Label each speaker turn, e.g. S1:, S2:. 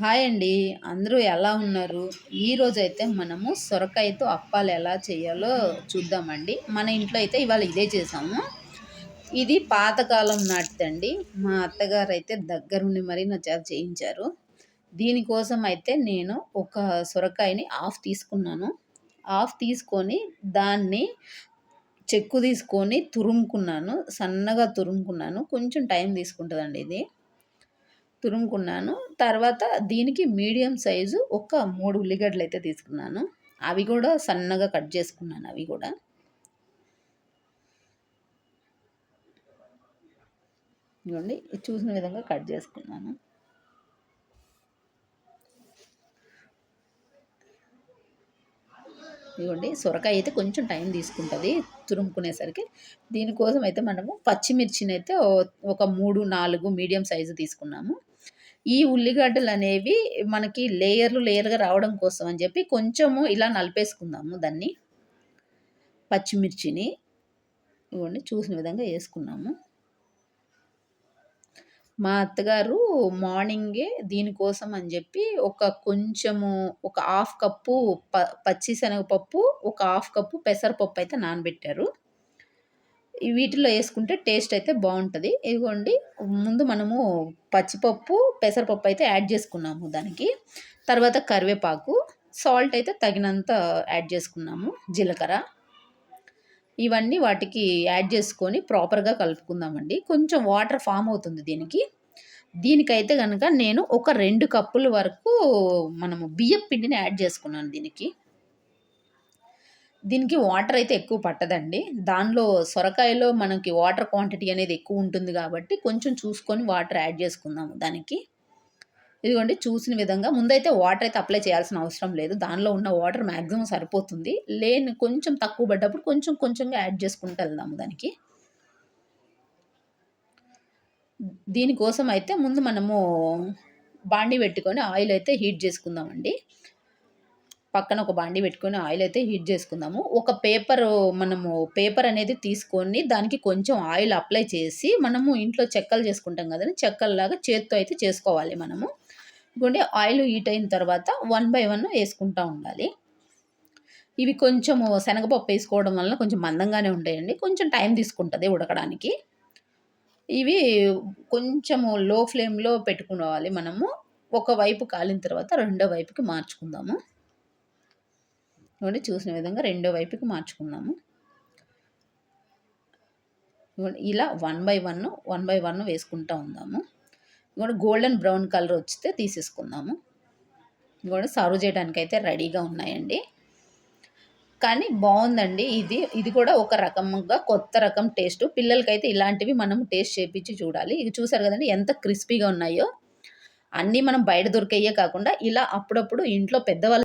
S1: Hi అండి. అందరూ ఎలా ఉన్నారు? ఈరోజు అయితే మనము సొరకాయతో అప్పాలు ఎలా చేయాలో చూద్దామండి. మన ఇంట్లో అయితే ఇవాళ ఇదే చేసాము. ఇది పాతకాలం నాటిదండి. మా అత్తగారు అయితే దగ్గరుండి మరీ నా చేత చేయించారు. దీనికోసం అయితే నేను ఒక సొరకాయని ఆఫ్ తీసుకున్నాను. ఆఫ్ తీసుకొని దాన్ని చెక్కు తీసుకొని తురుముకున్నాను. సన్నగా తురుముకున్నాను. కొంచెం టైం తీసుకుంటుందండి ఇది. తురుముకున్నాను. తర్వాత దీనికి మీడియం సైజు ఒక మూడు ఉల్లిగడ్డలు అయితే తీసుకున్నాను. అవి కూడా సన్నగా కట్ చేసుకున్నాను అవి కూడా. చూడండి చూసిన విధంగా కట్ చేసుకున్నాను. ఇవ్వండి సొరకాయ అయితే కొంచెం టైం తీసుకుంటుంది తురుముకునేసరికి. దీనికోసం అయితే మనము పచ్చిమిర్చిని అయితే ఒక మూడు నాలుగు మీడియం సైజు తీసుకున్నాము. ఈ ఉల్లిగడ్డలు అనేవి మనకి లేయర్లు లేయర్గా రావడం కోసం అని చెప్పి కొంచెము ఇలా నలిపేసుకుందాము దాన్ని. పచ్చిమిర్చిని ఇవ్వండి చూసిన విధంగా వేసుకున్నాము. మా అత్తగారు మార్నింగే దీనికోసం అని చెప్పి ఒక కొంచెము ఒక హాఫ్ కప్పు ప పచ్చి శనగపప్పు ఒక హాఫ్ కప్పు పెసరపప్పు అయితే నానబెట్టారు. వీటిలో వేసుకుంటే టేస్ట్ అయితే బాగుంటుంది. ఇదిగోండి ముందు మనము పచ్చిపప్పు పెసరపప్పు అయితే యాడ్ చేసుకున్నాము దానికి. తర్వాత కరివేపాకు సాల్ట్ అయితే తగినంత యాడ్ చేసుకున్నాము జీలకర్ర. ఇవన్నీ వాటికి యాడ్ చేసుకొని ప్రాపర్గా కలుపుకుందామండి. కొంచెం వాటర్ ఫామ్ అవుతుంది దీనికి. దీనికైతే కనుక నేను ఒక రెండు కప్పుల వరకు మనము బియ్యం పిండిని యాడ్ చేసుకున్నాను దీనికి. దీనికి వాటర్ అయితే ఎక్కువ పట్టదండి. దానిలో సొరకాయలో మనకి వాటర్ క్వాంటిటీ అనేది ఎక్కువ ఉంటుంది కాబట్టి కొంచెం చూసుకొని వాటర్ యాడ్ చేసుకుందాము దానికి. ఇదిగోండి చూసిన విధంగా ముందైతే వాటర్ అయితే అప్లై చేయాల్సిన అవసరం లేదు. దానిలో ఉన్న వాటర్ మ్యాక్సిమం సరిపోతుంది. లేని కొంచెం తక్కువ పడ్డప్పుడు కొంచెం కొంచెంగా యాడ్ చేసుకుంటూ వెళ్దాము దానికి. దీనికోసం అయితే ముందు మనము బాండి పెట్టుకొని ఆయిల్ అయితే హీట్ చేసుకుందామండి. పక్కన ఒక బాండి పెట్టుకొని ఆయిల్ అయితే హీట్ చేసుకుందాము. ఒక పేపర్ మనము పేపర్ అనేది తీసుకొని దానికి కొంచెం ఆయిల్ అప్లై చేసి మనము ఇంట్లో చెక్కలు చేసుకుంటాం కదండి చెక్కల్లాగా చేత్తో అయితే చేసుకోవాలి మనము. గుండె ఆయిల్ హీట్ అయిన తర్వాత వన్ బై వన్ వేసుకుంటూ ఉండాలి. ఇవి కొంచెము శనగపప్పు వేసుకోవడం వలన కొంచెం మందంగానే ఉంటాయండి. కొంచెం టైం తీసుకుంటుంది ఉడకడానికి. ఇవి కొంచెము లో ఫ్లేమ్లో పెట్టుకోవాలి మనము. ఒక వైపు కాలిన తర్వాత రెండో వైపుకి మార్చుకుందాము. ఇవ్వండి చూసిన విధంగా రెండో వైపుకి మార్చుకుందాము. ఇలా one by one one by one వేసుకుంటూ ఉందాము. కూడా గోల్డెన్ బ్రౌన్ కలర్ వచ్చితే తీసేసుకుందాము. కూడా సర్వ్ చేయడానికి అయితే రెడీగా ఉన్నాయండి. కానీ బాగుందండి ఇది. ఇది కూడా ఒక రకంగా కొత్త రకం టేస్ట్. పిల్లలకైతే ఇలాంటివి మనం టేస్ట్ చేపించి చూడాలి. ఇది చూసారు కదండి ఎంత క్రిస్పీగా ఉన్నాయో. అన్నీ మనం బయట దొరికేయే కాకుండా ఇలా అప్పుడప్పుడు ఇంట్లో పెద్దవాళ్ళు